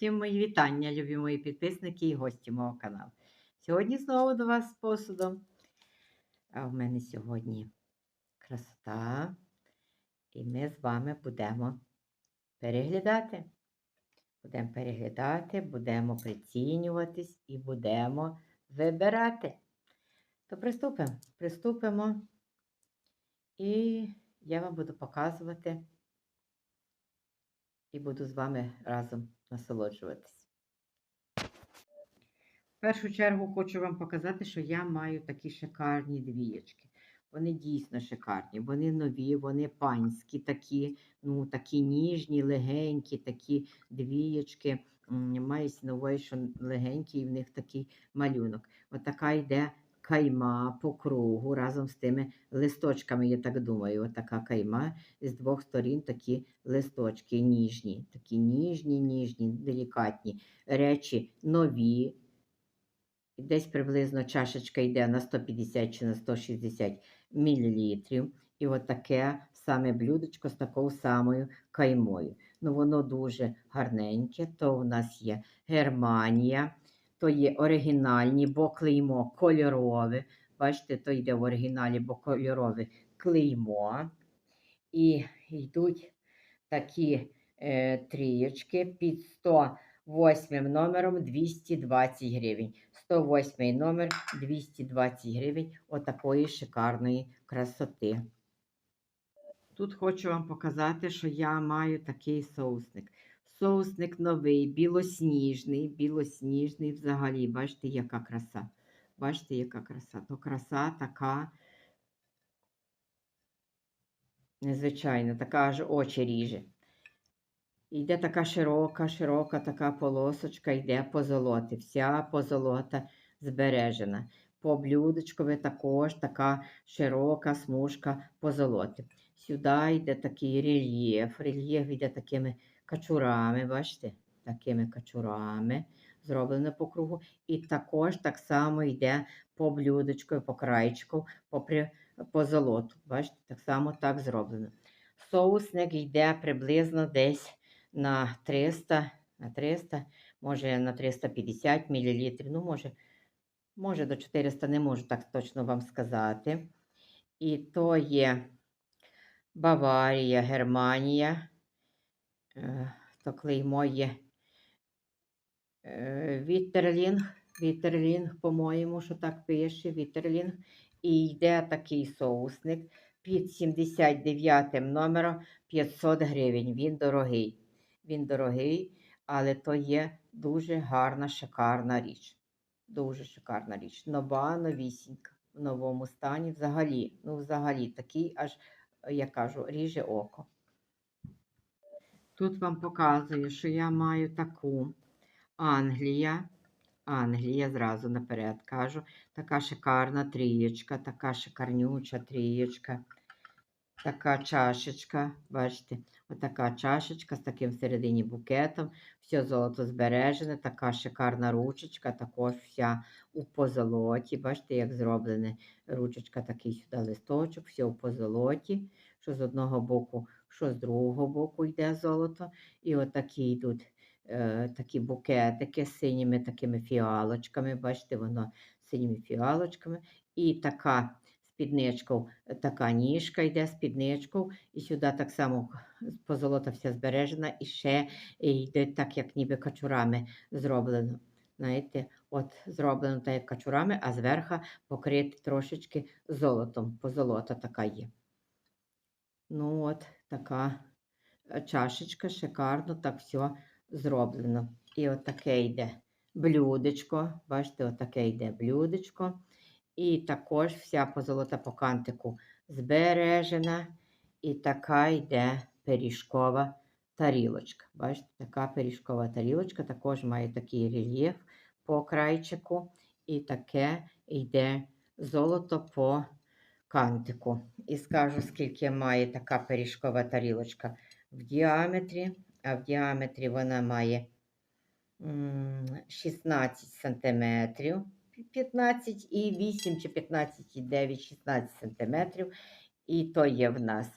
Всім мої вітання, любі мої підписники і гості мого каналу. Сьогодні знову до вас з посудом. А в мене сьогодні красота. І ми з вами будемо переглядати. Будемо переглядати, будемо прицінюватись і будемо вибирати. То приступимо. Приступимо. І я вам буду показувати і буду з вами разом насолоджуватись. В першу чергу хочу вам показати, що я маю такі шикарні двієчки. Вони дійсно шикарні, вони нові, вони панські, такі, ну, такі ніжні, легенькі, такі двієчки. М, Мають на увазі, що легенькі, і в них такий малюнок. Отака йде кайма по кругу разом з тими листочками, я так думаю. Отака кайма з двох сторін такі листочки ніжні, такі ніжні, ніжні, делікатні. Речі нові. Десь приблизно чашечка йде на 150 чи на 160 мл. І от таке саме блюдечко з такою самою каймою. Ну, воно дуже гарненьке. То у нас є Германія, то є оригінальні, бо клеймо кольорове. Бачите, то йде в оригіналі, бо кольорове клеймо. І йдуть такі е, трієчки під 108 номером 220 гривень. 108 номер 220 гривень отакої шикарної красоти. Тут хочу вам показати, що я маю такий соусник. Соусник новий, білосніжний, білосніжний взагалі. Бачите, яка краса. Бачите, яка краса. То краса така незвичайна, така аж очі ріже. Йде така широка, широка така полосочка, йде позолоти. Вся позолота збережена. По блюдечкові також така широка смужка позолоти. Сюди йде такий рельєф. Рельєф йде такими качурами, бачите? Такими качурами зроблено по кругу. І також так само йде по блюдечку, по крайчику, попри позолоту. Бачите, так само так зроблено. Соусник йде приблизно десь на 300, на 300, може на 350 мл. Ну, може, може до 400, не можу так точно вам сказати. І то є Баварія, Германія. Е, То клеймо є е, Віттерлінг. Віттерлінг, по-моєму, що так пише, Віттерлінг. І йде такий соусник під 79 номером 500 гривень. Він дорогий. Він дорогий, але то є дуже гарна, шикарна річ. Дуже шикарна річ. Нова, новісінька. В новому стані взагалі. Ну, взагалі, такий аж, я кажу, ріже око. Тут вам показую, що я маю таку Англія. Англія, зразу наперед кажу. Така шикарна трієчка, така шикарнюча трієчка. Така чашечка, бачите, отака чашечка з таким всередині букетом. Все золото збережене, така шикарна ручечка, також вся у позолоті. Бачите, як зроблена ручечка, такий сюди листочок, все у позолоті. Що з одного боку, що з другого боку йде золото. І отакі йдуть е, такі букетики з синіми такими фіалочками. Бачите, воно синіми фіалочками. І така спідничкою, така ніжка йде спідничкою, і сюди так само позолота вся збережена, і ще йде так, як ніби качурами зроблено. Знаєте, от зроблено так, як качурами, а зверху покрити трошечки золотом. Позолота така є. Ну, от така е, чашечка, шикарно, так все зроблено. І от таке йде блюдечко. Бачите, от таке йде блюдечко. І також вся позолота по кантику збережена. І така йде пиріжкова тарілочка. Бачите, така пиріжкова тарілочка також має такий рельєф по крайчику. І таке йде золото по кантику. І скажу, скільки має така пиріжкова тарілочка в діаметрі. А в діаметрі вона має м, 16 сантиметрів. 15,8 чи 15,9, 16 сантиметрів. І то є в нас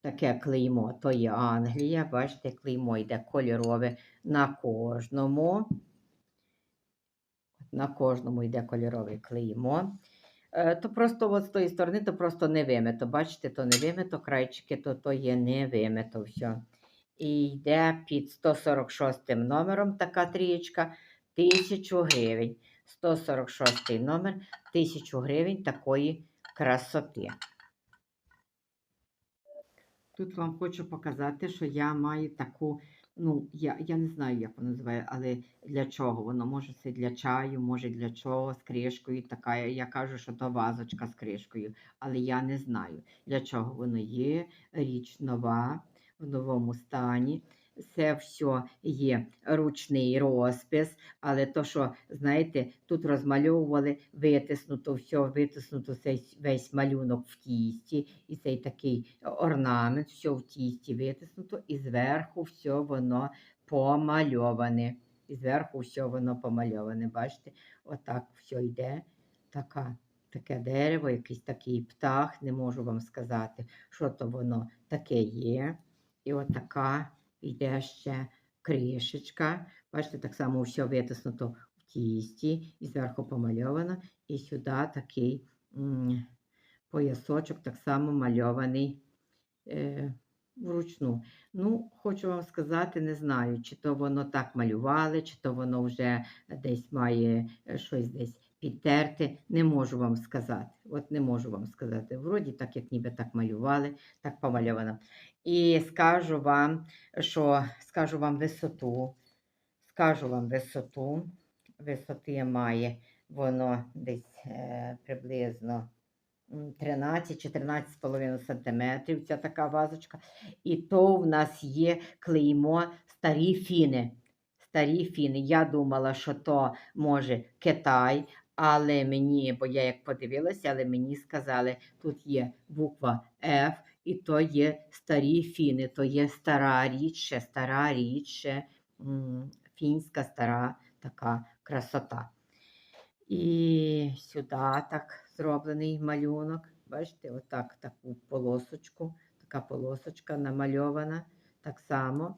таке клеймо, то є Англія. Бачите, клеймо йде кольорове на кожному. На кожному йде кольорове клеймо. Е, То просто от з тої сторони, то просто не вимито. Бачите, то не вимито, крайчики, то, то є не вимито все. І йде під 146 номером така трієчка 1000 гривень. 146 номер 1000 гривень такої красоти. Тут вам хочу показати, що я маю таку, ну, я, я не знаю, як воно називає, але для чого? Воно може це для чаю, може для чого, з кришкою. Така, я кажу, що то вазочка з кришкою, але я не знаю, для чого воно є. Річ нова, в новому стані. Це все є ручний розпис, але то, що, знаєте, тут розмальовували, витиснуто все, витиснуто цей весь малюнок в тісті, і цей такий орнамент, все в тісті витиснуто, і зверху все воно помальоване. І зверху все воно помальоване. Бачите, отак все йде. Така, таке дерево, якийсь такий птах, не можу вам сказати, що то воно таке є. І отака йде ще кришечка. Бачите, так само все витиснуто в тісті і зверху помальовано. І сюди такий поясочок, так само мальований е, вручну. Ну, хочу вам сказати, не знаю, чи то воно так малювали, чи то воно вже десь має е, щось десь підтерти. Не можу вам сказати. От не можу вам сказати. Вроді так, як ніби так малювали, так помальовано. І скажу вам, що скажу вам висоту. Скажу вам висоту. Висоти має воно десь е, приблизно 13-14,5 см. Ця така вазочка. І то в нас є клеймо старі фіни. Старі фіни. Я думала, що то може Китай, але мені, бо я як подивилася, але мені сказали, тут є буква F, і то є старі фіни, то є стара річ, стара річ, фінська стара така красота. І сюди так зроблений малюнок. Бачите, отак таку полосочку, така полосочка намальована так само.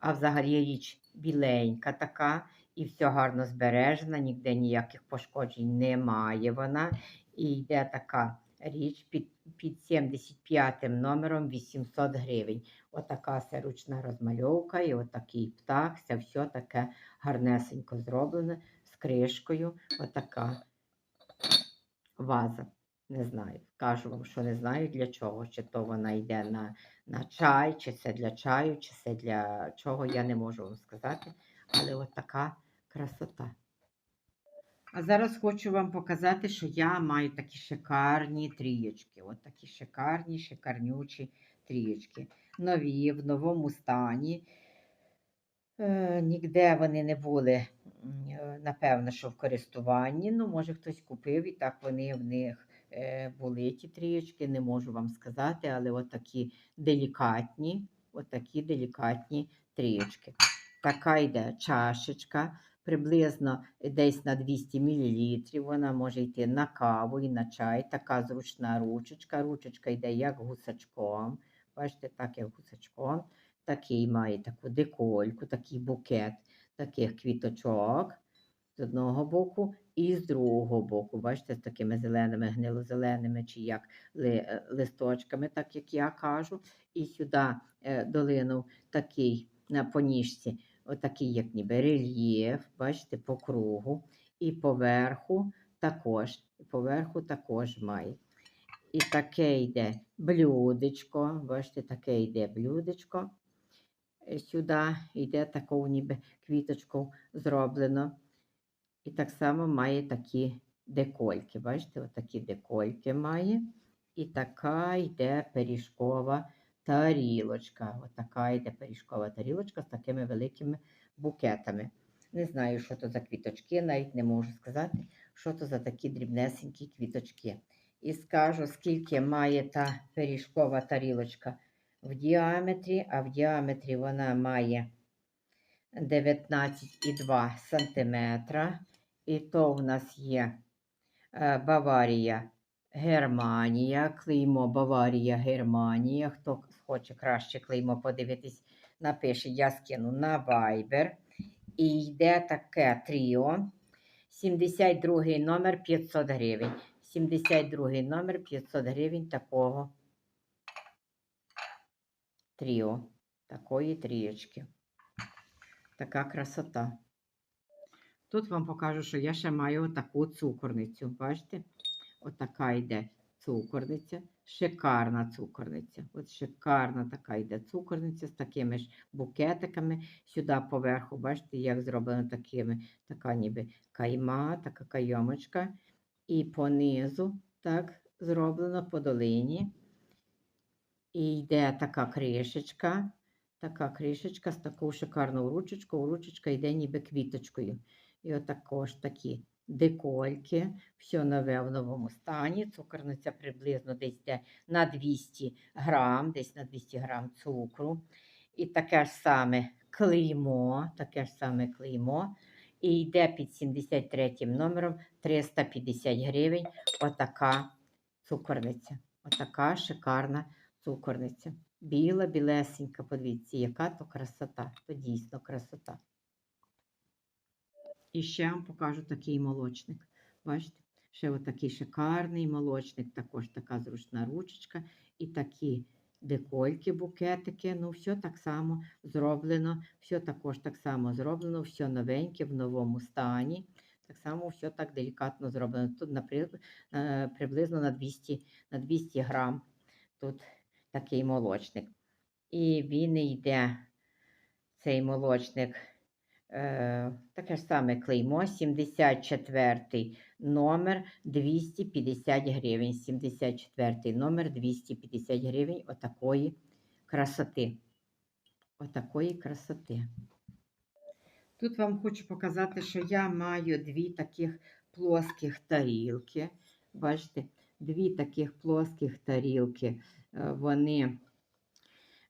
А взагалі річ біленька така, і все гарно збережена, ніде ніяких пошкоджень немає вона. І йде така річ під, під 75 номером 800 гривень. Отака це ручна розмальовка, і отакий птах, це все таке гарнесенько зроблене з кришкою. Отака ваза. Не знаю. Кажу вам, що не знаю для чого. Чи то вона йде на, на чай, чи це для чаю, чи це для чого, я не можу вам сказати. Але от така красота. А зараз хочу вам показати, що я маю такі шикарні трієчки. От такі шикарні, шикарнючі трієчки. Нові, в новому стані. Е, Ніде вони не були, е, напевно, що в користуванні. Ну, може, хтось купив і так вони в них е, були ті трієчки, не можу вам сказати, але от такі делікатні, от такі делікатні трієчки. Така йде чашечка, приблизно десь на 200 мл. Вона може йти на каву і на чай. Така зручна ручечка. Ручечка йде як гусачком. Бачите, так як гусачком. Такий має таку декольку, такий букет таких квіточок з одного боку і з другого боку. Бачите, з такими зеленими, гнилозеленими чи як ли, е, листочками, так як я кажу. І сюди е, долинув такий на поніжці, отакий, як ніби рельєф, бачите, по кругу. І поверху також, і поверху також має. І таке йде блюдечко, бачите, таке йде блюдечко. Е, Сюди йде таку ніби квіточку зроблено. І так само має такі декольки. Бачите, отакі декольки має. І така йде пиріжкова тарілочка. Отака йде пиріжкова тарілочка з такими великими букетами. Не знаю, що то за квіточки, навіть не можу сказати, що то за такі дрібнесенькі квіточки. І скажу, скільки має та пиріжкова тарілочка в діаметрі, а в діаметрі вона має 19,2 см. І то в нас є е, Баварія Германія, клеймо Баварія, Германія. Хто хоче краще клеймо подивитись, напише, я скину на Viber. І йде таке тріо. 72 номер 500 гривень. 72 номер 500 гривень такого тріо. Такої трієчки. Така красота. Тут вам покажу, що я ще маю таку цукорницю. Бачите? Отака йде цукорниця. Шикарна цукорниця. От шикарна така йде цукорниця з такими ж букетиками. Сюди поверху, бачите, як зроблено такими, така ніби кайма, така кайомочка. І понизу так зроблено по долині. І йде така кришечка. Така кришечка з таку шикарну ручечку. Ручечка йде ніби квіточкою. І отакож такі декольки. Все нове в новому стані. Цукорниця приблизно десь йде на 200 грам, десь на 200 грам цукру. І таке ж саме клеймо, таке ж саме клеймо. І йде під 73 номером 350 гривень. Отака цукорниця. Отака шикарна цукорниця. Біла, білесенька, подивіться, яка то красота, то дійсно красота. І ще вам покажу такий молочник. Бачите? Ще отакий шикарний молочник, також така зручна ручечка і такі декольки, букетики. Ну, все так само зроблено, все також так само зроблено, все новеньке, в новому стані. Так само все так делікатно зроблено. Тут е, приблизно на 200, на 200 грам. Тут такий молочник. І він йде, цей молочник, е, таке ж саме клеймо, 74 номер 250 гривень. 74 номер 250 гривень отакої красоти. Отакої красоти. Тут вам хочу показати, що я маю дві таких плоских тарілки. Бачите, дві таких плоских тарілки. Е, Вони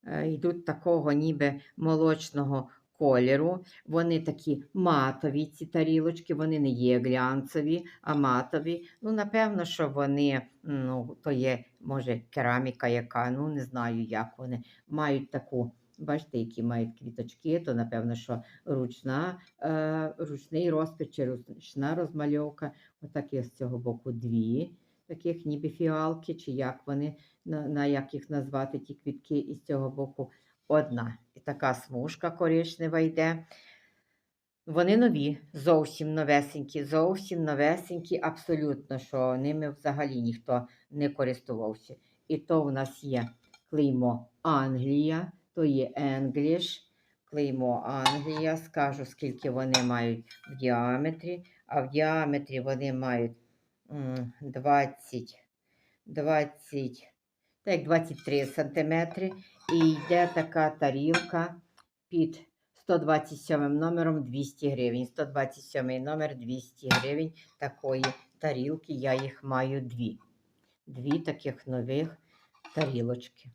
е, йдуть такого ніби молочного кольору. Вони такі матові, ці тарілочки, вони не є глянцеві, а матові. Ну, напевно, що вони, ну, то є, може, кераміка яка, ну не знаю, як вони мають таку. Бачите, які мають квіточки, то напевно, що ручна, е, ручний розпис чи ручна розмальовка. Отак є з цього боку дві, таких ніби фіалки, чи як вони, на, на як їх назвати ті квітки, і з цього боку одна. І така смужка коричнева йде. Вони нові, зовсім новесенькі, зовсім новесенькі, абсолютно, що ними взагалі ніхто не користувався. І то в нас є клеймо Англія, то є English, клеймо Англія. Скажу, скільки вони мають в діаметрі, а в діаметрі вони мають 20, 20, так, 23 сантиметри. І йде така тарілка під 127 номером 200 гривень. 127 номер 200 гривень такої тарілки. Я їх маю дві. Дві таких нових тарілочки.